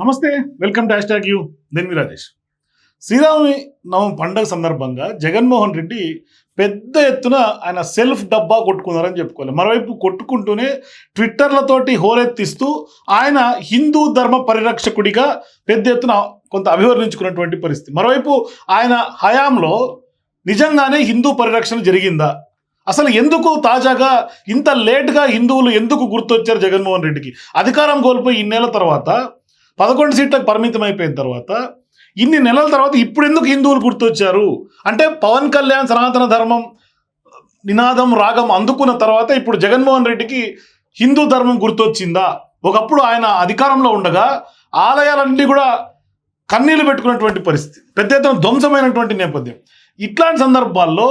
నమస్తే welcome to hash you. యూ దెన్వి రాజేష్. శ్రీరామి నవమి పండగ సందర్భంగా జగన్మోహన్ రెడ్డి పెద్ద ఎత్తున ఆయన సెల్ఫ్ డబ్బా కొట్టుకున్నారని చెప్పుకోవాలి. మరోవైపు కొట్టుకుంటూనే ట్విట్టర్లతోటి హోరెత్తిస్తూ ఆయన హిందూ ధర్మ పరిరక్షకుడిగా పెద్ద ఎత్తున కొంత అభివర్ణించుకున్నటువంటి పరిస్థితి. మరోవైపు ఆయన హయాంలో నిజంగానే హిందూ పరిరక్షణ జరిగిందా? అసలు ఎందుకు తాజాగా ఇంత లేట్గా హిందువులు ఎందుకు గుర్తొచ్చారు జగన్మోహన్ రెడ్డికి? అధికారం కోల్పోయి ఇన్నేళ్ళ తర్వాత పదకొండు సీట్లకు పరిమితం అయిపోయిన తర్వాత ఇన్ని నెలల తర్వాత ఇప్పుడు ఎందుకు హిందువులు గుర్తొచ్చారు? అంటే పవన్ కళ్యాణ్ సనాతన ధర్మం నినాదం రాగం అందుకున్న తర్వాత ఇప్పుడు జగన్మోహన్ రెడ్డికి హిందూ ధర్మం గుర్తొచ్చిందా? ఒకప్పుడు ఆయన అధికారంలో ఉండగా ఆలయాలన్నీ కూడా కన్నీళ్ళు పెట్టుకున్నటువంటి పరిస్థితి పెద్ద ఎత్తున ధ్వంసమైనటువంటి నేపథ్యం. ఇట్లాంటి సందర్భాల్లో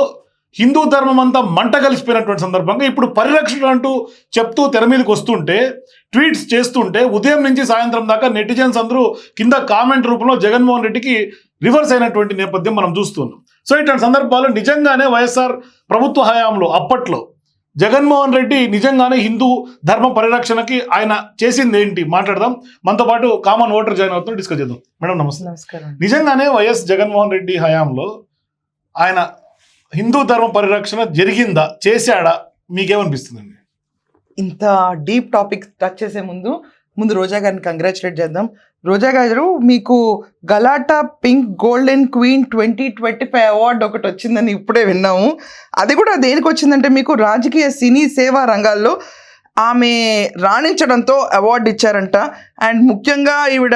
హిందూ ధర్మం అంతా మంట కలిసిపోయినటువంటి సందర్భంగా ఇప్పుడు పరిరక్షణ అంటూ చెప్తూ తెర మీదకి వస్తుంటే ట్వీట్స్ చేస్తుంటే ఉదయం నుంచి సాయంత్రం దాకా నెటిజన్స్ అందరూ కింద కామెంట్ రూపంలో జగన్మోహన్ రెడ్డికి రివర్స్ అయినటువంటి నేపథ్యం మనం చూస్తున్నాం. సో ఇట్లాంటి సందర్భాలు నిజంగానే వైఎస్ఆర్ ప్రభుత్వ హయాంలో అప్పట్లో జగన్మోహన్ రెడ్డి నిజంగానే హిందూ ధర్మ పరిరక్షణకి ఆయన చేసింది ఏంటి? మాట్లాడదాం. మనతో పాటు కామన్ ఓటర్ జాయిన్ అవుతున్న డిస్కస్ చేద్దాం. మేడం నమస్తే. నమస్కారం నిజంగానే వైఎస్ జగన్మోహన్ రెడ్డి హయాంలో ఆయన హిందూ ధర్మ పరిరక్షణ జరిగిందా చేశాడా? మీకేమనిపిస్తుందండి? ఇంత డీప్ టాపిక్ టచ్ చేసే ముందు ముందు రోజా గారిని కంగ్రాచులేట్ చేద్దాం. రోజా గారు మీకు Galatta pink golden queen twenty twenty five award ఒకటి వచ్చిందని ఇప్పుడే విన్నాము. అది కూడా దేనికి వచ్చిందంటే మీకు రాజకీయ సినీ సేవా రంగాల్లో ఆమె రాణించడంతో అవార్డు ఇచ్చారంట. అండ్ ముఖ్యంగా ఈవిడ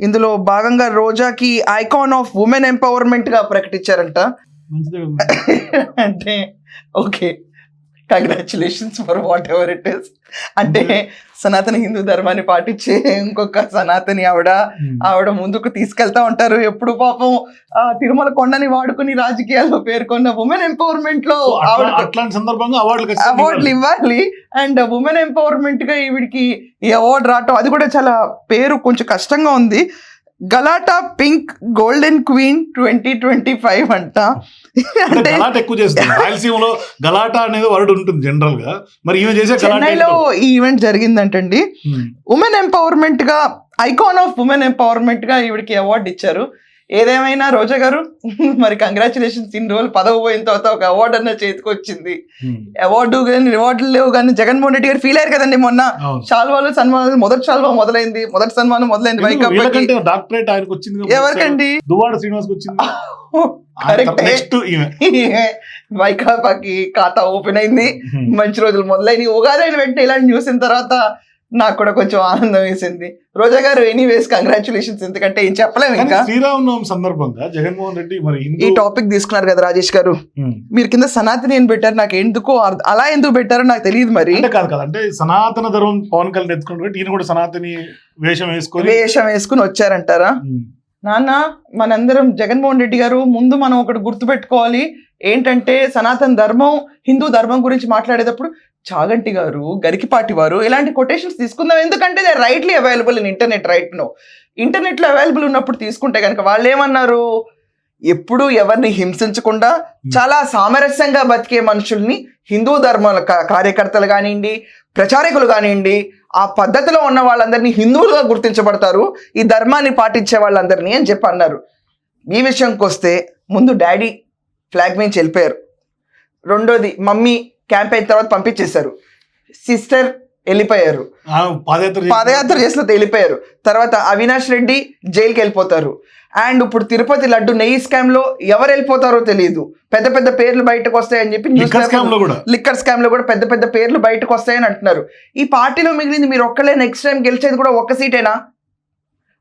ఇందులో భాగంగా రోజాకి ఐకాన్ ఆఫ్ ఉమెన్ ఎంపవర్మెంట్గా ప్రకటించారంట. అంటే okay. Congratulations for whatever it is అంటే సనాతన హిందూ ధర్మాన్ని పాటించే ఇంకొక సనాతని ఆవిడ ఆవిడ ముందుకు తీసుకెళ్తా ఉంటారు. ఎప్పుడు పాపం ఆ తిరుమల కొండని వాడుకుని రాజకీయాల్లో పేర్కొన్న ఉమెన్ ఎంపవర్మెంట్లో ఆవిడ అట్లాంటి సందర్భంగా అవార్డులు అవార్డులు ఇవ్వాలి. ఇవ్వాలి. అండ్ ఉమెన్ ఎంపవర్మెంట్గా ఈవిడికి ఈ అవార్డు రావటం అది కూడా చాలా పేరు కొంచెం కష్టంగా ఉంది. Galatta pink golden queen twenty twenty five అంట. గలాట ఎక్కువ చేస్తుంది. రాయలసీమలో గలాట అనేది వర్డ్ ఉంటుంది జనరల్గా. మరి ఈమె చేసే చెన్నైలో ఈ ఈవెంట్ జరిగిందంటండి. ఉమెన్ ఎంపవర్మెంట్గా ఐకాన్ ఆఫ్ ఉమెన్ ఎంపవర్మెంట్గా ఈవిడికి అవార్డు ఇచ్చారు. ఏదేమైనా రోజా గారు మరి కంగ్రాచులేషన్స్ ఇన్ని రోజులు పదవి పోయిన తర్వాత ఒక అవార్డు అన్న చేతికి వచ్చింది. అవార్డు కానీ రివార్డులు లేవు కానీ జగన్మోహన్ రెడ్డి గారు ఫీల్ అయ్యారు కదండి మొన్న. శాల్వాలు సన్మానాలు మొదటి శాల్వా మొదలైంది. మొదటి సన్మానం మొదలైంది. డాక్టరేట్ ఆయనకు వచ్చింది. ఎవరికండి? శ్రీనివాస్ వచ్చింది. వైకాపాకి ఖాతా ఓపెన్ అయింది. మంచి రోజులు మొదలైనవి. ఉగాది అయిన వెంటనే ఇలాంటి న్యూస్ తర్వాత నాకు కూడా కొంచెం ఆనందం వేసింది. రోజా గారు ఎనీవేస్ కంగ్రాచులేషన్స్ ఎందుకంటే ఏం చెప్పలేము ఇంకా. శ్రీరామనవమి సందర్భంగా జగన్మోహన్ రెడ్డి మరి ఈ టాపిక్ తీసుకున్నారు కదా రాజేష్ గారు. ఉమ్. మీరు కింద సనాతని అని పెట్టారు? నాకు ఎందుకో అలా ఎందుకు పెట్టారో నాకు తెలియదు మరి. అంటే కాదు కదా అంటే సనాతన ధర్మం పవన్ కళ్యాణ్ ఎత్తుకున్నట్టు ఈయన కూడా సనాతని వేషం వేసుకొని వేషం వేసుకుని వచ్చారంటారా? ఉమ్. నాన్న మనందరం జగన్మోహన్ రెడ్డి గారు ముందు మనం ఒకటి గుర్తుపెట్టుకోవాలి. ఏంటంటే సనాతన ధర్మం హిందూ ధర్మం గురించి మాట్లాడేటప్పుడు చాగంటి గారు గరికిపాటి వారు ఇలాంటి కొటేషన్స్ తీసుకుందాం. ఎందుకంటే they rightly available in internet right no ఇంటర్నెట్లో అవైలబుల్ ఉన్నప్పుడు తీసుకుంటే కనుక వాళ్ళు ఏమన్నారు ఎప్పుడు ఎవరిని హింసించకుండా చాలా సామరస్యంగా బతికే మనుషుల్ని హిందూ ధర్మాల కార్యకర్తలు కానివ్వండి ప్రచారకులు కానివ్వండి ఆ పద్ధతిలో ఉన్న వాళ్ళందరినీ హిందువులుగా గుర్తించబడతారు. ఈ ధర్మాన్ని పాటించే వాళ్ళందరినీ అని చెప్పి అన్నారు. ఈ విషయంకి వస్తే ముందు డాడీ ఫ్లాగ్ నుంచి వెళ్ళిపోయారు. రెండోది మమ్మీ క్యాంప్ అయిన తర్వాత పంపించేశారు. సిస్టర్ వెళ్ళిపోయారు. పాదయాత్ర చేసి- పాదయాత్ర చేసిన వెళ్ళిపోయారు. తర్వాత అవినాష్ రెడ్డి జైలుకి వెళ్ళిపోతారు. అండ్ ఇప్పుడు తిరుపతి లడ్డు నెయ్యి స్కామ్లో ఎవరు వెళ్ళిపోతారో తెలియదు పెద్ద పెద్ద పేర్లు బయటకు వస్తాయని చెప్పి లిక్కర్ స్కామ్లో కూడా. పెద్ద పెద్ద పేర్లు బయటకు వస్తాయని అంటున్నారు. ఈ పార్టీలో మిగిలింది మీరు ఒక్కలే నెక్స్ట్ టైం గెలిచేది కూడా ఒక్క సీటేనా?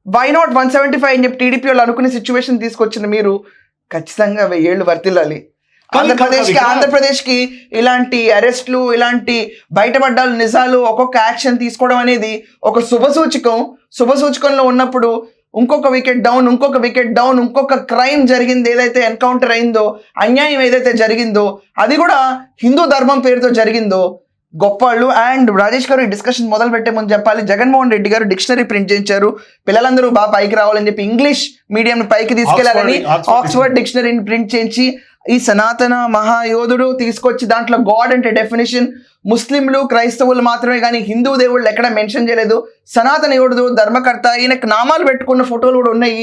Why not one seventy five అని చెప్పి టీడీపీ వాళ్ళు అనుకునే సిచ్యువేషన్ తీసుకొచ్చిన మీరు. ఖచ్చితంగా వెయ్యేళ్ళు వర్తిల్లాలి. ఆంధ్రప్రదేశ్కి ఆంధ్రప్రదేశ్కి ఇలాంటి అరెస్ట్లు ఇలాంటి బయటపడ్డాలు నిజాలు ఒక్కొక్క యాక్షన్ తీసుకోవడం అనేది ఒక శుభ సూచకం. శుభ సూచకంలో ఉన్నప్పుడు ఇంకొక వికెట్ డౌన్ ఇంకొక వికెట్ డౌన్ ఇంకొక క్రైమ్ జరిగింది ఏదైతే ఎన్కౌంటర్ అయిందో అన్యాయం ఏదైతే జరిగిందో అది కూడా హిందూ ధర్మం పేరుతో జరిగిందో గొప్పవాళ్ళు అండ్ రాజేష్ గారు ఈ డిస్కషన్ మొదలు పెట్టే ముందు చెప్పాలి జగన్మోహన్ రెడ్డి గారు డిక్షనరీ ప్రింట్ చేయించారు. పిల్లలందరూ బాగా పైకి రావాలని చెప్పి ఇంగ్లీష్ మీడియం పైకి తీసుకెళ్ళాలని ఆక్స్ఫర్డ్ డిక్షనరీని ప్రింట్ చేయించి ఈ సనాతన మహాయోధుడు తీసుకొచ్చి దాంట్లో గాడ్ అంటే డెఫినేషన్ ముస్లింలు క్రైస్తవులు మాత్రమే కానీ హిందూ దేవుళ్ళు ఎక్కడ మెన్షన్ చేయలేదు. సనాతన యోధుడు ధర్మకర్త ఈయనకు నామాలు పెట్టుకున్న ఫోటోలు కూడా ఉన్నాయి.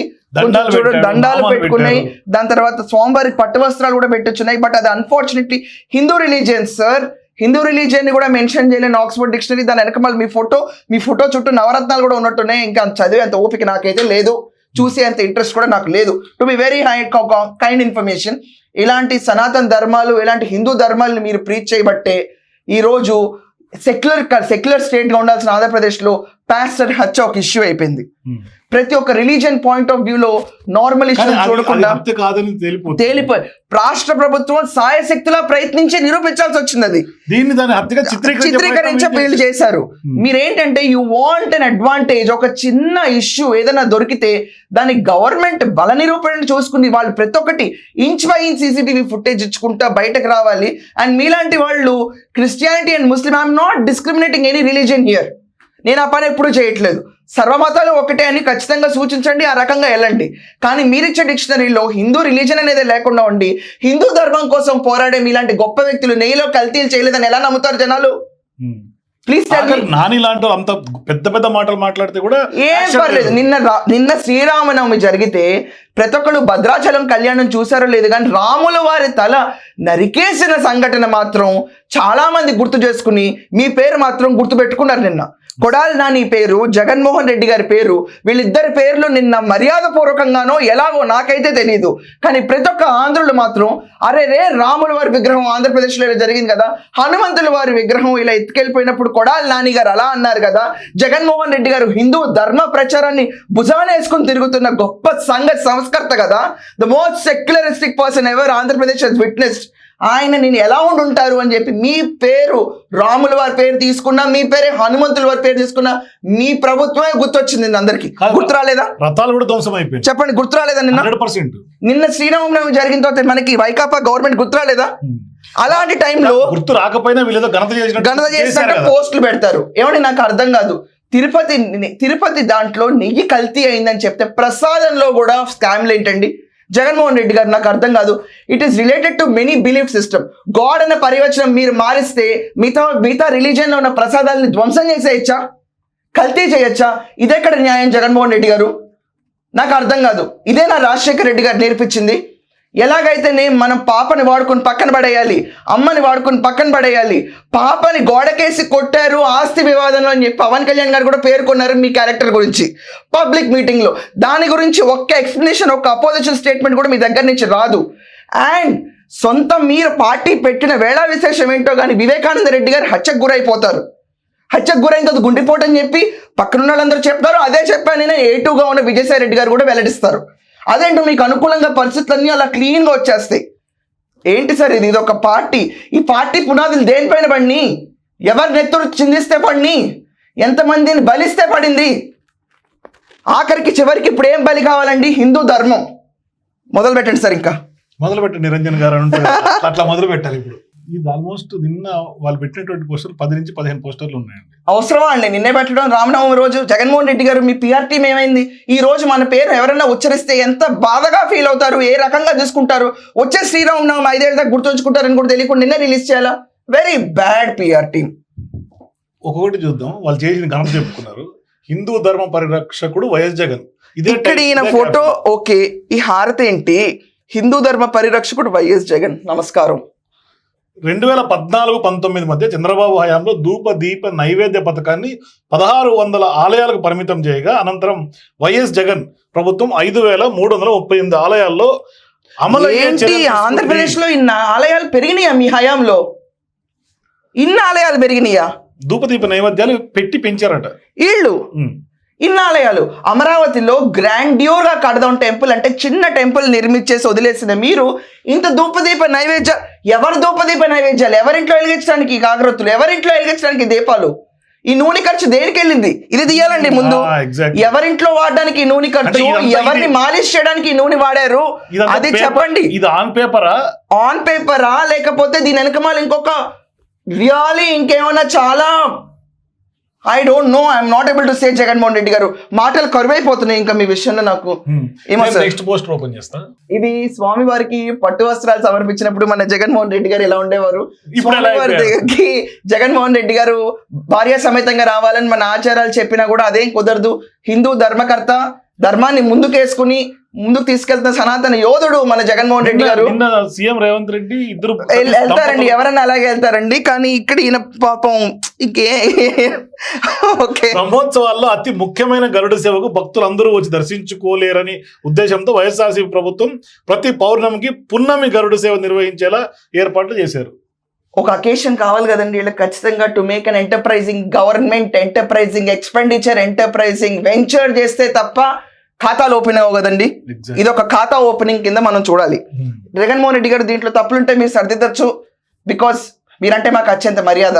దండాలు పెట్టుకున్నాయి. దాని తర్వాత స్వామివారికి పట్టు వస్త్రాలు కూడా పెట్టొచ్చున్నాయి. బట్ అది unfortunately Hindu religion sir Hindu రిలీజియన్ని కూడా మెన్షన్ చేయలేని ఆక్స్ఫర్డ్ డిక్షనరీ దాని వెనక మళ్ళీ మీ ఫోటో మీ ఫోటో చుట్టూ నవరత్నాలు కూడా ఉన్నట్టున్నాయి. ఇంకా అంత చదివే అంత ఓపిక నాకైతే లేదు. చూసే అంత ఇంట్రెస్ట్ కూడా నాకు లేదు. To be very high kind information ఇలాంటి సనాతన ధర్మాలు ఇలాంటి హిందూ ధర్మాలను మీరు ప్రీచ్ చేయబట్టే ఈరోజు సెక్యులర్ సెక్యులర్ స్టేట్గా ఉండాల్సిన ఆంధ్రప్రదేశ్లో ప్యాస్టర్ హత్య ఒక ఇష్యూ అయిపోయింది. Hmm. ప్రతి ఒక్క రిలీజియన్ పాయింట్ ఆఫ్ వ్యూలో అది- అది చూడకుండా తేలిపోయి రాష్ట్ర ప్రభుత్వం సాయశక్తిలా ప్రయత్నించి నిరూపించాల్సి వచ్చింది అది దీన్ని దాని హత్యగా చిత్రీకరించే వీళ్ళు చేశారు. మీరేంటంటే యు వాంట్ అన్ అడ్వాంటేజ్ ఒక చిన్న ఇష్యూ ఏదైనా దొరికితే దాని గవర్నమెంట్ బల నిరూపణ చూసుకుని వాళ్ళు ప్రతి ఒక్కటి inch by inch CCTV footage ఇచ్చుకుంటా బయటకు రావాలి. అండ్ మీలాంటి వాళ్ళు Christianity and Muslim I'm not discriminating any religion here నేను ఆ పని ఎప్పుడూ చేయట్లేదు. సర్వమతాలు ఒకటే అని ఖచ్చితంగా సూచించండి ఆ రకంగా వెళ్ళండి. కానీ మీరిచ్చే డిక్షనరీలో హిందూ రిలీజన్ అనేది లేకుండా ఉండి హిందూ ధర్మం కోసం పోరాడే మీలాంటి గొప్ప వ్యక్తులు నెయ్యిలో కల్తీలు చేయలేదని ఎలా నమ్ముతారు జనాలు. ప్లీజ్ నాని లాంటి అంత పెద్ద పెద్ద మాటలు మాట్లాడితే కూడా ఏం పర్లేదు లేదు. నిన్న నిన్న శ్రీరామనవమి జరిగితే ప్రతి ఒక్కళ్ళు భద్రాచలం కళ్యాణం చూసారో లేదు కానీ రాముల వారి తల నరికేసిన సంఘటన మాత్రం చాలా మంది గుర్తు చేసుకుని మీ పేరు మాత్రం గుర్తు పెట్టుకున్నారు నిన్న. కొడాలి నాని పేరు జగన్మోహన్ రెడ్డి గారి పేరు వీళ్ళిద్దరి పేర్లు నిన్న మర్యాద పూర్వకంగానో ఎలాగో నాకైతే తెలియదు కానీ ప్రతి ఒక్క ఆంధ్రులు మాత్రం అరే రే రాముల వారి విగ్రహం ఆంధ్రప్రదేశ్లో ఇలా జరిగింది కదా హనుమంతుల వారి విగ్రహం ఇలా ఎత్తుకెళ్ళిపోయినప్పుడు కొడాలి నాని గారు అలా అన్నారు కదా జగన్మోహన్ రెడ్డి గారు హిందూ ధర్మ ప్రచారాన్ని భుజాన వేసుకుని తిరుగుతున్న గొప్ప సంఘ సంస్కర్త కదా the most secularistic person ever Andhra Pradesh he's witnessed ఆయన నేను ఎలా ఉండుంటారు అని చెప్పి మీ పేరు రాముల వారి పేరు తీసుకున్నా మీ పేరే హనుమంతుల వారి పేరు తీసుకున్నా మీ ప్రభుత్వమే గుర్తొచ్చింది అందరికి. గుర్తు రాలేదా? రథాలు కూడా ధ్వంసం అయిపోయింది చెప్పండి గుర్తు రాలేదా నిన్న? పర్సెంట్. నిన్న శ్రీరామనవమి జరిగిన తర్వాత మనకి వైకాపా గవర్నమెంట్ గుర్తు రాలేదా? అలాంటి టైంలో గుర్తు రాకపోయినా వీళ్ళేదో ఘనత చేశారు చేసినట్టు. పోస్టులు పెడతారు. ఏమండి నాకు అర్థం కాదు. తిరుపతి తిరుపతి దాంట్లో నెయ్యి కల్తీ అయిందని చెప్తే ప్రసాదంలో కూడా స్కామ్లు ఏంటండి? జగన్మోహన్ రెడ్డి గారు నాకు అర్థం కాదు. It is related to many belief system God అన్న పరివచనం మీరు మారిస్తే మిగతా మిగతా రిలీజియన్లో ఉన్న ప్రసాదాలని ధ్వంసం చేసేయచ్చా? కల్తీ చేయొచ్చా? ఇదెక్కడ న్యాయం జగన్మోహన్ రెడ్డి గారు? నాకు అర్థం కాదు. ఇదే నా రాజశేఖర్ రెడ్డి గారు నేర్పించింది. ఎలాగైతేనే మనం పాపని వాడుకొని పక్కన పడేయాలి అమ్మని వాడుకొని పక్కన పడేయాలి పాపని గోడకేసి కొట్టారు ఆస్తి వివాదంలో అని చెప్పి పవన్ కళ్యాణ్ గారు కూడా పేర్కొన్నారు మీ క్యారెక్టర్ గురించి. పబ్లిక్ మీటింగ్లో దాని గురించి ఒక్క ఎక్స్ప్లెనేషన్ ఒక్క అపోజిషన్ స్టేట్మెంట్ కూడా మీ దగ్గర నుంచి రాదు. అండ్ సొంత మీరు పార్టీ పెట్టిన వేళా విశేషం ఏంటో కానీ వివేకానంద రెడ్డి గారు హత్యకు గురైపోతారు. హత్యకు గురైన తర్వాత గుండెపోటు అని చెప్పి పక్కనున్న వాళ్ళందరూ చెప్తారు. అదే చెప్పాను నేను ఏ టూగా ఉన్న విజయసాయి రెడ్డి గారు కూడా వెల్లడిస్తారు. అదేంటో మీకు అనుకూలంగా పరిస్థితులన్నీ అలా క్లీన్గా వచ్చేస్తాయి. ఏంటి సార్ ఇది? ఇది ఒక పార్టీ. ఈ పార్టీ పునాదులు దేనిపైన పడిని? ఎవరి నెత్తురు చిందిస్తే పడిని? ఎంతమందిని బలిస్తే పడింది? ఆఖరికి చివరికి ఇప్పుడు ఏం బలి కావాలండి? హిందూ ధర్మం. మొదలు పెట్టండి సార్ ఇంకా. మొదలు పెట్టండి నిరంజన్ గారు అట్లా మొదలు పెట్టాలి ఇప్పుడు. ఇది ఆల్మోస్ట్ నిన్న వాళ్ళు పెట్టినటువంటి పోస్టర్లు పది నుంచి పదిహేను పోస్టర్లు ఉన్నాయండి. అవసరమా అండి? నిన్నే పెట్టడం రామనవమి రోజు జగన్మోహన్ రెడ్డి గారు మీ పిఆర్ టీం ఏమైంది? ఈ రోజు మన పేరు ఎవరైనా ఉచ్చరిస్తే ఎంత బాధగా ఫీల్ అవుతారు? ఏ రకంగా తీసుకుంటారు వచ్చే శ్రీరామనవమి ఐదేళ్ళ దాకా గుర్తుంచుకుంటారని కూడా తెలియకుండా నిన్నే రిలీజ్ చేయాలా? వెరీ బ్యాడ్ పిఆర్ టీం ఒక్కొక్కటి చూద్దాం. వాళ్ళు చేసిన ఘనత చెప్పుకున్నారు. హిందూ ధర్మ పరిరక్షకుడు వైఎస్ జగన్. ఇదే ఇక్కడ ఈయన ఫోటో. ఓకే ఈ హారతి ఏంటి? హిందూ ధర్మ పరిరక్షకుడు వైఎస్ జగన్. నమస్కారం. రెండు వేల పద్నాలుగు పంతొమ్మిది మధ్య చంద్రబాబు హయాంలో ధూప దీప నైవేద్య పథకాన్ని పదహారు వందల ఆలయాలకు పరిమితం చేయగా అనంతరం వైఎస్ జగన్ ప్రభుత్వం ఐదు వేల మూడు వందల ముప్పై ఎనిమిది ఆలయాల్లో అమలు ఏంటి. ఆంధ్రప్రదేశ్లో ఇన్ని ఆలయాలు పెరిగినాయా మీ హయాంలో? ఇన్ని ఆలయాలు పెరిగినాయా? ధూపదీప నైవేద్యాలు పెట్టి పెంచారట. వీళ్ళు ఉమ్. ఇన్ని ఆలయాలు అమరావతిలో గ్రాండ్యూర్గా కడదాం టెంపుల్ అంటే చిన్న టెంపుల్ నిర్మించేసి వదిలేసిన మీరు ఇంత ధూపదీప నైవేద్య ఎవరు ధూపదీప నైవేద్యాలు? ఎవరింట్లో వెలిగించడానికి ఈ కాగ్రొత్తులు ఎవరింట్లో వెలిగించడానికి దీపాలు? ఈ నూనె ఖర్చు దేనికి వెళ్ళింది? ఇది తీయాలండి ముందు. ఎవరింట్లో వాడడానికి నూనె ఖర్చు? ఎవరిని మాలిష్ చేయడానికి నూనె వాడారు? అది చెప్పండి. ఇది ఆన్ పేపరా ఆన్ పేపరా లేకపోతే దీని వెనకమాల ఇంకొక రియాలీ ఇంకేమన్నా చాలా I don't know I'm not able to say Jaganmohan Reddy గారు మాటలు కరువైపోతున్నాయి ఇంకా మీ విషయంలో నాకు. నెక్స్ట్ పోస్టర్ ఓపెన్ చేస్తా. ఇది స్వామి వారికి పట్టు వస్త్రాలు సమర్పించినప్పుడు మన జగన్మోహన్ రెడ్డి గారు ఎలా ఉండేవారు? దగ్గరికి జగన్మోహన్ రెడ్డి గారు భార్య సమేతంగా రావాలని మన ఆచారాలు చెప్పినా కూడా అదేం కుదరదు. హిందూ ధర్మకర్త ధర్మాన్ని ముందుకేసుకుని ముందుకు తీసుకెళ్తున్న సనాతన యోధుడు మన జగన్మోహన్ రెడ్డి గారు. సీఎం రేవంత్ రెడ్డి ఇద్దరు వెళ్- వెళ్తారండి ఎవరన్నా అలాగే వెళ్తారండి కానీ ఇక్కడ ఈయన పాపం ఇంకే ఓకే. బ్రహ్మోత్సవాల్లో అతి ముఖ్యమైన గరుడ సేవకు భక్తులు అందరూ వచ్చి దర్శించుకోలేరని ఉద్దేశంతో వైఎస్ఆర్సీపీ ప్రభుత్వం ప్రతి పౌర్ణమికి పున్నమి గరుడ సేవ నిర్వహించేలా ఏర్పాట్లు చేశారు. ఒక అకేషన్ కావాలి కదండి వీళ్ళకి ఖచ్చితంగా to make an enterprising government enterprising expenditure enterprising venture చేస్తే తప్ప ఖాతాలు ఓపెన్ అవ్వవు కదండి. ఇది ఒక ఖాతా ఓపెనింగ్ కింద మనం చూడాలి Hmm. జగన్మోహన్ రెడ్డి గారు దీంట్లో తప్పులుంటే మీరు సర్దిద్దచ్చు బికాస్ మీరంటే మాకు అత్యంత మర్యాద.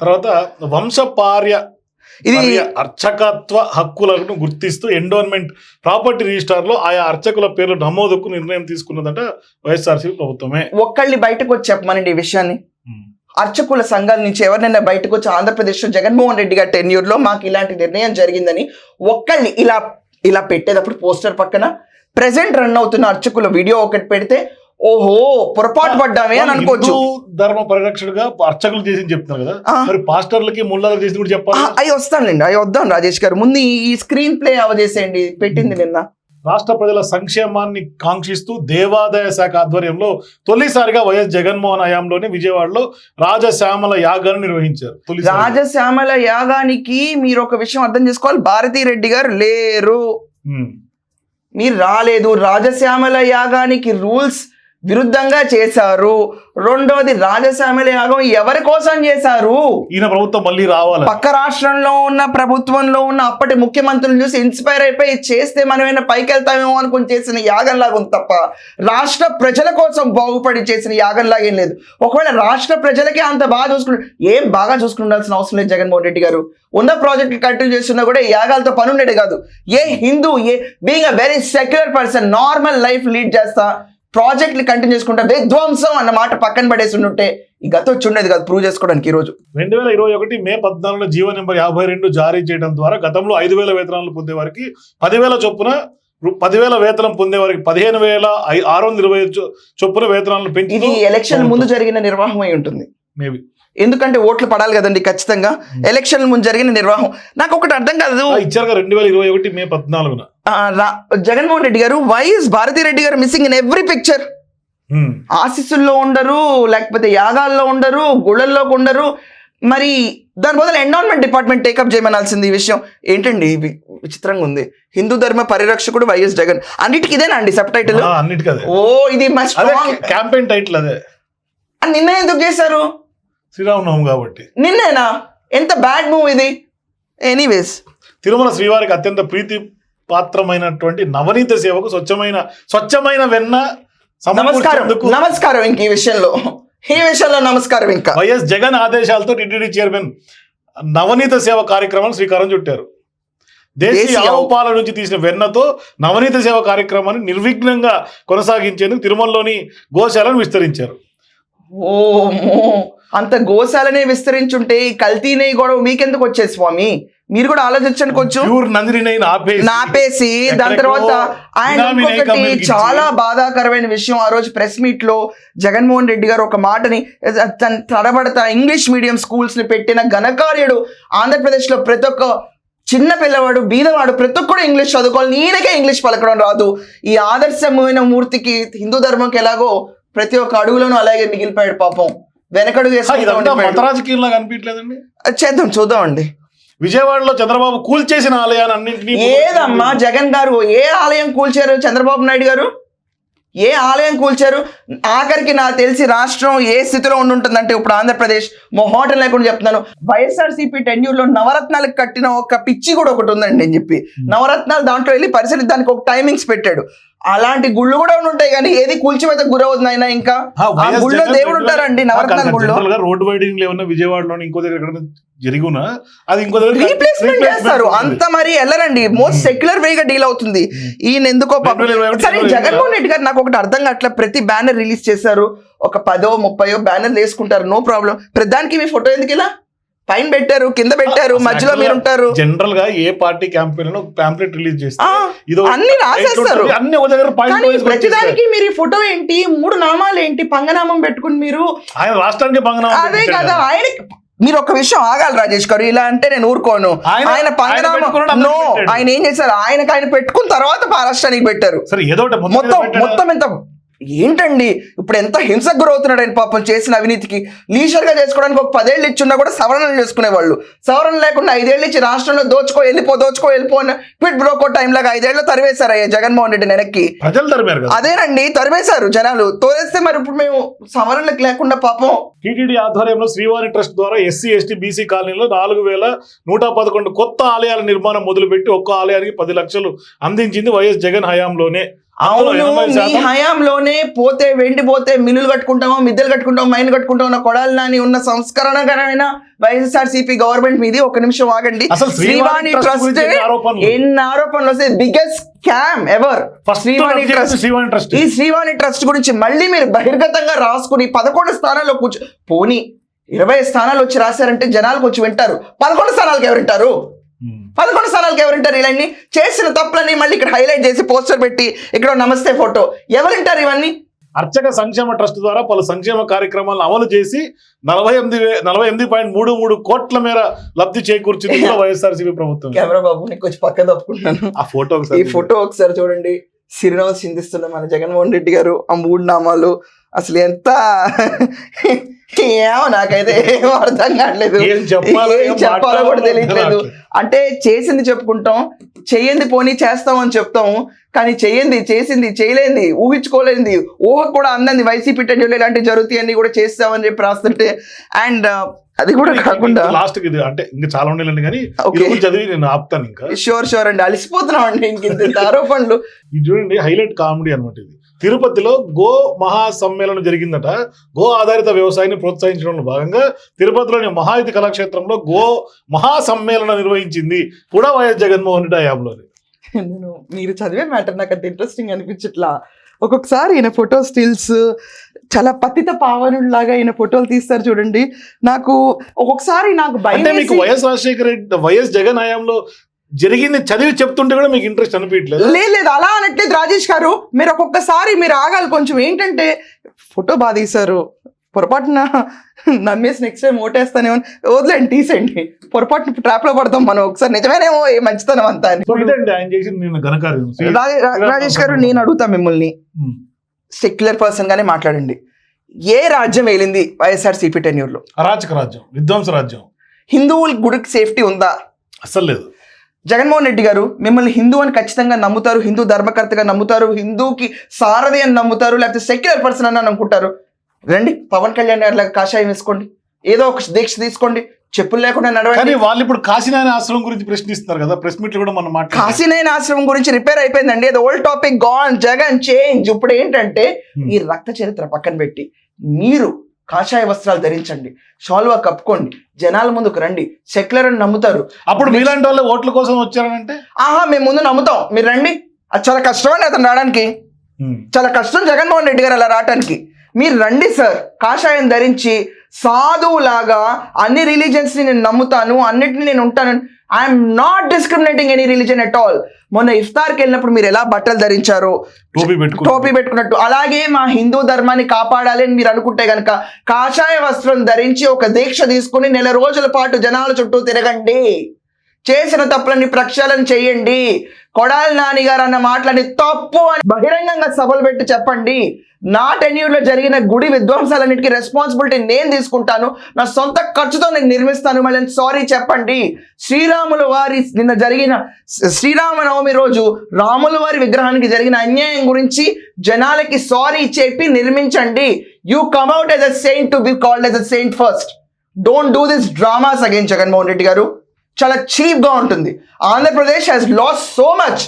తర్వాత వంశపార్య ఇది అర్చకత్వ హక్కులను గుర్తిస్తూ ఎండోన్మెంట్ ప్రాపర్టీ రిజిస్టార్లో ఆయా అర్చకుల పేర్లు నమోదుకు నిర్ణయం తీసుకున్నదట వైఎస్ఆర్సీపీ ప్రభుత్వమే ఒక్కళ్ళని బయటకు వచ్చి చెప్పమనండి ఈ విషయాన్ని Hmm. అర్చకుల సంఘాల నుంచి ఎవరినైనా బయటకు వచ్చి ఆంధ్రప్రదేశ్లో జగన్మోహన్ రెడ్డి గారి టెన్యూర్లో మాకు ఇలాంటి నిర్ణయం జరిగిందని ఒక్కళ్ళని ఇలా ఇలా పెట్టేటప్పుడు పోస్టర్ పక్కన ప్రెసెంట్ రన్ అవుతున్న అర్చకుల వీడియో ఒకటి పెడితే ఓహో పొరపాటు పడ్డామే అని అనుకోవచ్చు. ధర్మ పరిరక్షకుడుగా అర్చకులు చేసి చెప్తున్నారు కదా. మరి పాస్టర్లకి ముళ్ళకి చేసి కూడా చెప్పాలి? అవి వస్తానండి అవి వద్దాం రాజేష్ గారు. ముందు ఈ- ఈ స్క్రీన్ ప్లే అవజేసేయండి. పెట్టింది నిన్న. రాష్ట్ర ప్రజల సంక్షేమాన్ని కాంక్షిస్తూ దేవాదాయ శాఖ ఆధ్వర్యంలో తొలిసారిగా వైఎస్ జగన్మోహన్ హయాంలోని విజయవాడలో రాజశ్యామల యాగాన్ని నిర్వహించారు. రాజశ్యామల యాగానికి మీరు ఒక విషయం అర్థం చేసుకోవాలి. భారతీ రెడ్డి గారు లేరు. మీరు రాలేదు. రాజశ్యామల యాగానికి రూల్స్ విరుద్ధంగా చేశారు. రెండోది రాజశ్యామల యాగం ఎవరి కోసం చేశారు? ఈయన ప్రభుత్వం మళ్ళీ రావాలి? పక్క రాష్ట్రంలో ఉన్న ప్రభుత్వంలో ఉన్న అప్పటి ముఖ్యమంత్రులు చూసి ఇన్స్పైర్ అయిపోయి చేస్తే మనమైనా పైకి వెళ్తామేమో అనుకుని చేసిన యాగంలాగా ఉంది తప్ప రాష్ట్ర ప్రజల కోసం బాగుపడి చేసిన యాగంలాగా ఏం లేదు. ఒకవేళ రాష్ట్ర ప్రజలకే అంత బాగా చూసుకుని ఏం బాగా చూసుకుని ఉండాల్సిన అవసరం లేదు జగన్మోహన్ రెడ్డి గారు. ఉన్న ప్రాజెక్టులు కంటిన్యూ చేస్తున్నా కూడా ఈ యాగాలతో పని ఉండేది కాదు. A Hindu a being a very secular person normal life lead చేస్తా ప్రాజెక్టులు కంటిన్యూ చేసుకుంటా విధ్వంసం అన్న మాట పక్కన పడేసి ఉంటే ఈ గత వచ్చి ఉండేది కాదు ప్రూవ్ చేసుకోవడానికి ఈ రోజు. రెండు వేల ఇరవై ఒకటి మే పద్నాలుగులో జీవో నెంబర్ యాభై రెండు జారీ చేయడం ద్వారా గతంలో ఐదు వేల వేతనాలు పొందే వారికి పదివేల చొప్పున పదివేల వేతనం పొందే వారికి పదిహేను వేల ఆరు వందల ఇరవై చొప్పున వేతనాలను పెంచి ఇది ఎలక్షన్ ముందు జరిగిన నిర్వాహం అయి ఉంటుంది. మేబీ. ఎందుకంటే ఓట్లు పడాలి కదండి ఖచ్చితంగా. ఎలక్షన్ ముందు జరిగిన నిర్వాహం. నాకు ఒకటి అర్థం కాదు. ఇచ్చారు రెండు వేల ఇరవై ఒకటి మే పద్నాలుగున. జగన్మోహన్ రెడ్డి గారు వైఎస్ భారతీ రెడ్డి గారు మిస్సింగ్ ఇన్ ఎవ్రీ పిక్చర్. ఆశీస్సుల్లో ఉండరు లేకపోతే యాగాల్లో ఉండరు గుళ్ళల్లో ఉండరు. మరి దాని బదులు ఎండోన్మెంట్ డిపార్ట్మెంట్ టేకప్ చేయమనాల్సింది ఈ విషయం. ఏంటండి విచిత్రంగా ఉంది. హిందూ ధర్మ పరిరక్షకుడు వైఎస్ జగన్. అన్నిటికీ ఇదేనా అండి సబ్ టైటిల్ ఓ ఇది క్యాంపెయిన్ టైటిల్ అదే. నిన్న ఎందుకు చేశారు? శ్రీరామనవమి కాబట్టి. నిన్నేనా? ఎంత బ్యాడ్ మూవ్ ఇది. ఎనీవేస్ తిరుమల శ్రీవారికి అత్యంత ప్రీతి పాత్రమైనటువంటి నవనీత సేవకు స్వచ్ఛమైన స్వచ్ఛమైన వెన్న నమస్కారం నమస్కారం ఇంక ఈ విషయంలో. ఈ విషయంలో నమస్కారం ఇంకా. వైఎస్ జగన్ ఆదేశాలతో టిటిడి చైర్మన్ నవనీత సేవ కార్యక్రమాన్ని శ్రీకారం చుట్టారు. దేశీయ ఆవు పాల నుంచి తీసిన వెన్నతో నవనీత సేవ కార్యక్రమాన్ని నిర్విఘ్నంగా కొనసాగించేందుకు తిరుమలలోని గోశాలను విస్తరించారు. ఓ అంత గోశాలనే విస్తరించుంటే ఈ కల్తీ నెయ్యి గొడవ మీకెందుకు వచ్చేది స్వామి? మీరు కూడా ఆలోచించండి కొంచెం. నాపేసి దాని తర్వాత ఆయన ఇంకొకటి చాలా బాధాకరమైన విషయం ఆ రోజు ప్రెస్ మీట్లో జగన్మోహన్ రెడ్డి గారు ఒక మాటని తన తడబడతా ఇంగ్లీష్ మీడియం స్కూల్స్ని పెట్టిన ఘనకార్యుడు ఆంధ్రప్రదేశ్లో ప్రతి ఒక్క చిన్న పిల్లవాడు బీదవాడు ప్రతి ఒక్కడు ఇంగ్లీష్ చదువుకోవాలి. ఈయనకే ఇంగ్లీష్ పలకడం రాదు. ఈ ఆదర్శమైన మూర్తికి హిందూ ధర్మంకి ఎలాగో ప్రతి ఒక్క అడుగులోనూ అలాగే మిగిలిపోయాడు పాపం. వెనకడుగు కనిపించలేదండి చేద్దాం చూద్దామండి. విజయవాడలో చంద్రబాబు కూల్చేసిన ఆలయాన్ని అన్నింటినీ ఏదమ్మా జగన్ గారు ఏ ఆలయం కూల్చారు చంద్రబాబు నాయుడు గారు? ఏ ఆలయం కూల్చారు? ఆఖరికి నాకు తెలిసి రాష్ట్రం ఏ స్థితిలో ఉండి ఉంటుందంటే ఇప్పుడు ఆంధ్రప్రదేశ్. మొహోటం లేకుండా చెప్తున్నాను. వైఎస్ఆర్సీపీ టెన్యూర్లో నవరత్నాలకు కట్టిన ఒక పిచ్చి కూడా ఒకటి ఉందండి అని చెప్పి. నవరత్నాలు దాంట్లో వెళ్ళి పరిశీలి దానికి ఒక టైమింగ్స్ పెట్టాడు. అలాంటి గుళ్ళు కూడా ఉంటాయి కానీ ఏది కూల్చివేత గురవుతుంది అయినా ఇంకా? గుళ్ళో దేవుడు ఉంటారండి నవరత్నాల గుళ్ళో. జనరల్గా రోడ్ వైడింగ్ ఏమన్నా విజయవాడలోని ఇంకో దగ్గర జరిగినా అది ఇంకో రీప్లేస్మెంట్ చేస్తారు. అంత మరి వెళ్ళరండి మోస్ట్ సెక్యులర్ వేగా డీల్ అవుతుంది. ఈయన ఎందుకో సరే జగన్మోహన్ రెడ్డి గారు నాకు ఒకటి అర్థం కావట్లే ప్రతి బ్యానర్ రిలీజ్ చేశారు. ఒక పదో ముప్పయో బ్యానర్ వేసుకుంటారు. నో ప్రాబ్లం ప్రతిదానికి మీ ఫోటో ఎందుకు ఇలా? పైన పెట్టారు కింద పెట్టారు మధ్యలో మీరు ఉంటారు జనరల్గా ఏ పార్టీ క్యాంపెయిన్ పాంప్లెట్ రిలీజ్ చేస్తే ఆ, ఇది అన్ని రాసేస్తారు. అన్ని ఒక దగ్గర ప్రతిదానికి మీరు ఈ ఫోటో ఏంటి? మూడు నామాలు ఏంటి పంగనామం పెట్టుకుని మీరు ఆయన రాష్ట్రానికి భంగన అదే కదా. ఆయన మీరు ఒక విషయం ఆగాలి రాజేష్ గారు ఇలా అంటే నేను ఊరుకోను ఆయన- నో. ఆయన ఏం చేశారు ఆయనకు ఆయన పెట్టుకున్న తర్వాత మహారాష్ట్రానికి పెట్టారు మొత్తం? మొత్తం ఎంత ఏంటండి? ఇప్పుడు ఎంత హింసకు గురవుతున్నాడు ఆయన పాపం చేసిన అవినీతికి? లీజర్గా చేసుకోవడానికి ఒక పదేళ్ళు ఇచ్చున్నా కూడా సవరణలు చేసుకునేవాళ్ళు. సవరణ లేకుండా ఐదేళ్ళు ఇచ్చి రాష్ట్రంలో దోచుకో వెళ్ళిపో దోచుకో వెళ్ళిపో అని క్విట్ బ్రోకో టైం లాగా ఐదేళ్ళు తరివేశారు అయ్యా జగన్మోహన్ రెడ్డి వెనక్కి ప్రజలు తరిమారు కదా. అదేనండి తరివేశారు జనాలు. తోలేస్తే మరి ఇప్పుడు మేము సవరణలకు లేకుండా పాపం. టీటీడీ ఆధ్వర్యంలో శ్రీవారి ట్రస్ట్ ద్వారా ఎస్సీ ఎస్టీ బీసీ కాలనీలో నాలుగు వేల నూట పదకొండు కొత్త ఆలయాల నిర్మాణం మొదలుపెట్టి ఒక్క ఆలయానికి పది లక్షలు అందించింది వైఎస్ జగన్ హయాంలోనే. అవును మీ హయాంలోనే పోతే వెండి పోతే మిల్లులు కట్టుకుంటామో మిద్దెలు కట్టుకుంటామో మైన్లు కట్టుకుంటామో ఉన్న కొడాలి నాని ఉన్న సంస్కరణకరమైన వైఎస్ఆర్ సిపి గవర్నమెంట్ మీది. ఒక నిమిషం ఆగండి. శ్రీవాణి ట్రస్ట్ ఎన్ని ఆరోపణలు? వస్తాయి? Biggest scam ever first Srivani trust. Srivani trust? ఈ శ్రీవాణి ట్రస్ట్ గురించి మళ్ళీ మీరు బహిర్గతంగా రాసుకుని పదకొండు స్థానాల్లో కూర్చో పోనీ ఇరవై స్థానాలు వచ్చి రాశారంటే జనాలకు వచ్చి వింటారు. పదకొండు స్థానాలకు ఎవరు వింటారు. పదకొండు స్థానాలకు ఎవరింటారు ఇవన్నీ చేసిన తప్పులని మళ్ళీ ఇక్కడ హైలైట్ చేసి పోస్టర్ పెట్టి ఇక్కడ నమస్తే ఫోటో ఎవరింటారు ఇవన్నీ? అర్చక సంక్షేమ ట్రస్ట్ ద్వారా పలు సంక్షేమ కార్యక్రమాలను అమలు చేసి నలభై ఎనిమిది నలభై ఎనిమిది పాయింట్ మూడు మూడు కోట్ల మేర లబ్ధి చేకూర్చింది వైఎస్ఆర్సీపీ ప్రభుత్వం. కెమెరా బాబు నీకు వచ్చి పక్క తప్పుకుంటాను ఆ ఫోటో ఈ ఫోటో ఒకసారి చూడండి. సిరినవ చిందిస్తున్న మన జగన్మోహన్ రెడ్డి గారు ఆ మూడు నామాలు. అసలు ఎంత ఏమో నాకైతే ఏం అర్థం కావట్లేదు. ఏం చెప్పాలో కూడా తెలియట్లేదు. అంటే చేసింది చెప్పుకుంటాం చెయ్యంది పోనీ చేస్తాం అని చెప్తాము కానీ చెయ్యంది చేసింది చేయలేంది ఊహించుకోలేంది ఊహ కూడా అందంది. వైసీపీ టెన్యూలు ఇలాంటివి జరుగుతాయని కూడా చేస్తామని చెప్పి రాస్తుంటే అండ్ అది కూడా కాకుండా లాస్ట్ ఇది అంటే ఇంకా చాలా ఉండేలండి కానీ చదివి నేను ఆపుతాను ఇంకా. షూర్ షూర్ అండి. అలిసిపోతున్నాం అండి ఇంక ఆరోపణలు. ఇది చూడండి హైలైట్ కామెడీ అనమాట ఇది. తిరుపతిలో గో మహా సమ్మేళనం జరిగిందట. గో ఆధారిత వ్యవసాయాన్ని ప్రోత్సహించడంలో భాగంగా తిరుపతిలోని మహాయుతి కళాక్షేత్రంలో గో మహా సమ్మేళనం నిర్వహించింది కూడా వైఎస్ జగన్మోహన్ రెడ్డి హయాంలోనే నేను మీరు చదివే మ్యాటర్ నాకు అంత ఇంట్రెస్టింగ్ అనిపించట్లా. ఒక్కొక్కసారి ఈయన ఫోటో స్టిల్స్ చాలా పతిత పావనుడిలాగా ఈయన ఫోటోలు తీస్తారు చూడండి. నాకు ఒక్కొక్కసారి నాకు భయం మీకు వైఎస్ రాజశేఖర రెడ్డి వైఎస్ జగన్ హయాంలో జరిగింది చదివి చెప్తుంటే కూడా మీకు ఇంట్రెస్ట్ అనిపించలేదు లేదు లేదు అలా అనట్లేదు రాజేష్ గారు. మీరు ఒక్కొక్కసారి మీరు ఆగాలి కొంచెం ఏంటంటే ఫోటో బాగా తీశారు పొరపాటున నమ్మేసి నెక్స్ట్ టైం ఓటేస్తానేమో వదిలేండి తీసేయండి. పొరపాటున ట్రాప్లో పడతాం మనం ఒకసారి. నిజమేనేమో మంచితనం అంతా రాజేష్ గారు నేను అడుగుతా మిమ్మల్ని. సెక్యులర్ పర్సన్ గానే మాట్లాడండి. ఏ రాజ్యం వేలింది వైఎస్ఆర్ సిపి టెన్యూర్లో? అరాచక రాజ్యం విధ్వంస రాజ్యం. హిందువుల గుడికి సేఫ్టీ ఉందా? అస్సలు లేదు. జగన్మోహన్ రెడ్డి గారు మిమ్మల్ని హిందూ అని ఖచ్చితంగా నమ్ముతారు హిందూ ధర్మకర్తగా నమ్ముతారు హిందూకి సారథి అని నమ్ముతారు లేకపోతే సెక్యులర్ పర్సన్ అని అనుకుంటారు. రండి పవన్ కళ్యాణ్ గారి లాగా కాషాయం వేసుకోండి. ఏదో ఒక దీక్ష తీసుకోండి. చెప్పులు లేకుండా నడవండి. వాళ్ళు ఇప్పుడు కాశీనాయన ఆశ్రమం గురించి ప్రశ్నిస్తున్నారు కదా ప్రెస్ మీట్లు కూడా మనం కాశీనైన ఆశ్రమం గురించి రిపేర్ అయిపోయిందండి. అది old topic gone Jagan change ఇప్పుడు ఏంటంటే Hmm. ఈ రక్త చరిత్ర పక్కన పెట్టి మీరు కాషాయ వస్త్రాలు ధరించండి షాల్వా కప్పుకోండి జనాల ముందుకు రండి సెక్యులర్ అని నమ్ముతారు. అప్పుడు మీలాంటి వాళ్ళే ఓట్ల కోసం వచ్చారనంటే? ఆహా మేము ముందు నమ్ముతాం. మీరు రండి. అది చాలా కష్టం అండి అతను రావడానికి. చాలా కష్టం జగన్మోహన్ రెడ్డి గారు అలా రావటానికి. మీరు రండి సార్. కాషాయం ధరించి సాధువులాగా అన్ని రిలీజన్స్ని నేను నమ్ముతాను అన్నిటిని నేను ఉంటాను I'm not discriminating any religion at all మొన్న ఇఫ్తార్కి వెళ్ళినప్పుడు మీరు ఎలా బట్టలు ధరించారో టోపీ పెట్టుకో టోపీ పెట్టుకున్నట్టు. అలాగే మా హిందూ ధర్మాన్ని కాపాడాలి అని మీరు అనుకుంటే గనక కాషాయ వస్త్రం ధరించి ఒక దీక్ష తీసుకుని నెల రోజుల పాటు జనాల చుట్టూ తిరగండి. చేసిన తప్పులని ప్రక్షాళన చేయండి. కొడాలి నాని గారు అన్న మాటలని తప్పు అని బహిరంగంగా సభలు పెట్టి చెప్పండి. నా టెన్యూర్లో జరిగిన గుడి విధ్వంసాలన్నిటికీ రెస్పాన్సిబిలిటీ నేను తీసుకుంటాను. నా సొంత ఖర్చుతో నేను నిర్మిస్తాను. మళ్ళీ సారీ చెప్పండి. శ్రీరాముల వారి నిన్న జరిగిన శ్రీరామనవమి రోజు రాముల వారి విగ్రహానికి జరిగిన అన్యాయం గురించి జనాలకి సారీ చెప్పి నిర్మించండి. You come at as a saint to be called as a saint first don't do this dramas again Jaganmohan Reddy garu. చాలా చీప్గా ఉంటుంది. Andhra Pradesh has loss so much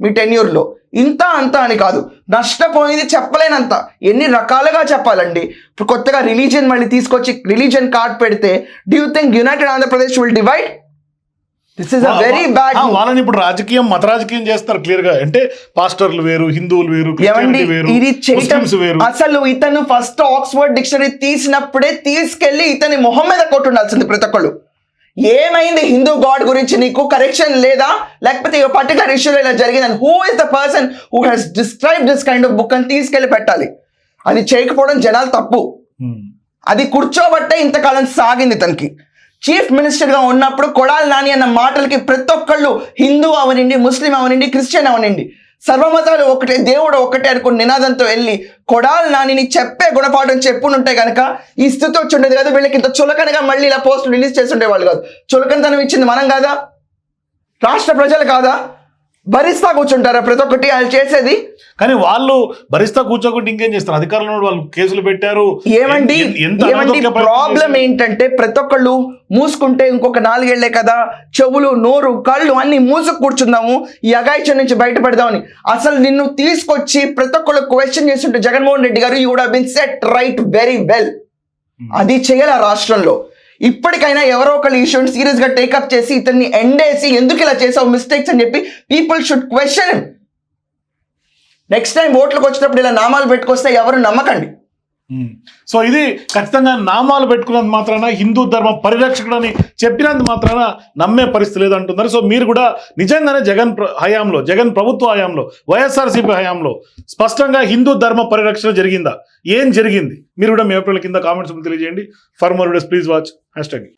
మీ టెన్యూర్లో ఇంత అంత అని కాదు. నష్టపోయింది చెప్పలేనంత. ఎన్ని రకాలుగా చెప్పాలండి. ఇప్పుడు కొత్తగా రిలీజియన్ మళ్ళీ తీసుకొచ్చి రిలీజియన్ కార్డ్ పెడితే do you think united Andhra Pradesh will divide this is a very bad వాళ్ళని ఇప్పుడు రాజకీయం మత రాజకీయం చేస్తారు క్లియర్గా. అంటే పాస్టర్లు వేరు హిందువులు వేరు ఇది వేరు. అసలు ఇతను ఫస్ట్ ఆక్స్ఫర్డ్ డిక్షనరీ తీసినప్పుడే తీసుకెళ్ళి ఇతని మొహం మీద కొట్టుండాల్సింది ప్రతి ఒక్కళ్ళు. ఏమైంది హిందూ గాడ్ గురించి? నీకు కరెక్షన్ లేదా? లేకపోతే ఈ పర్టికులర్ ఇష్యూలో ఇలా జరిగిందని? Who is the person who has describe this kind of book అని తీసుకెళ్ళి పెట్టాలి. అది చేయకపోవడం జనాలు తప్పు. ఉమ్. అది కూర్చోబట్టే ఇంతకాలం సాగింది తనకి. చీఫ్ మినిస్టర్గా ఉన్నప్పుడు కొడాలి నాని అన్న మాటలకి ప్రతి ఒక్కళ్ళు హిందూ అవనండి ముస్లిం అవనండి క్రిస్టియన్ అవనండి. సర్వమతాలు ఒకటే దేవుడు ఒకటే అనుకుని నినాదంతో వెళ్ళి కొడాలి నానిని చెప్పే గుణపాఠం చెప్పునుంటే కనుక ఈ స్థితి వచ్చి ఉండేది కదా. వీళ్ళకి ఇంత చులకనగా మళ్ళీ ఇలా పోస్టులు రిలీజ్ చేసి ఉండేవాళ్ళు కాదు. చులకనతనం ఇచ్చింది మనం కాదా? రాష్ట్ర ప్రజలు కాదా? భరిస్తా కూర్చుంటారా ప్రతి ఒక్కటి వాళ్ళు చేసేది? కానీ వాళ్ళు భరిస్తా కూర్చోకుండా ఇంకేం చేస్తారు? అధికారులు వాళ్ళు కేసులు పెట్టారు. ఏమండి? ఏమండి? ప్రాబ్లం. ఏంటంటే ప్రతి ఒక్కళ్ళు మూసుకుంటే ఇంకొక నాలుగేళ్ళే కదా చెవులు నోరు కళ్ళు అన్ని మూసుకు కూర్చుందాము ఈ అగాయిచం నుంచి బయటపడదామని. అసలు నిన్ను తీసుకొచ్చి ప్రతి ఒక్కళ్ళు క్వశ్చన్ చేస్తుంటే Jaganmohan Reddy garu you would been set right very well అది చేయాలి ఆ రాష్ట్రంలో? ఇప్పటికైనా ఎవరో ఒకళ్ళు ఈ ఇష్యూని సీరియస్గా టేకప్ చేసి ఇతన్ని ఎండేసి ఎందుకు ఇలా చేసావు మిస్టేక్స్ అని చెప్పి people should question next time ఓట్లకు వచ్చినప్పుడు ఇలా నామాలు పెట్టుకొస్తే ఎవరు నమ్మకండి. సో ఇది ఖచ్చితంగా నామాలు పెట్టుకున్నంత మాత్రాన హిందూ ధర్మ పరిరక్షకుడని చెప్పినంత మాత్రాన నమ్మే పరిస్థితి లేదంటున్నారు. సో మీరు కూడా నిజంగానే జగన్ హయాంలో జగన్ ప్రభుత్వ హయాంలో వైఎస్ఆర్సీపీ హయాంలో స్పష్టంగా హిందూ ధర్మ పరిరక్షణ జరిగిందా? ఏం జరిగింది? మీరు కూడా మీ ఏప్రిల్ కింద కామెంట్స్ తెలియజేయండి. For more days please watch. Hash tag.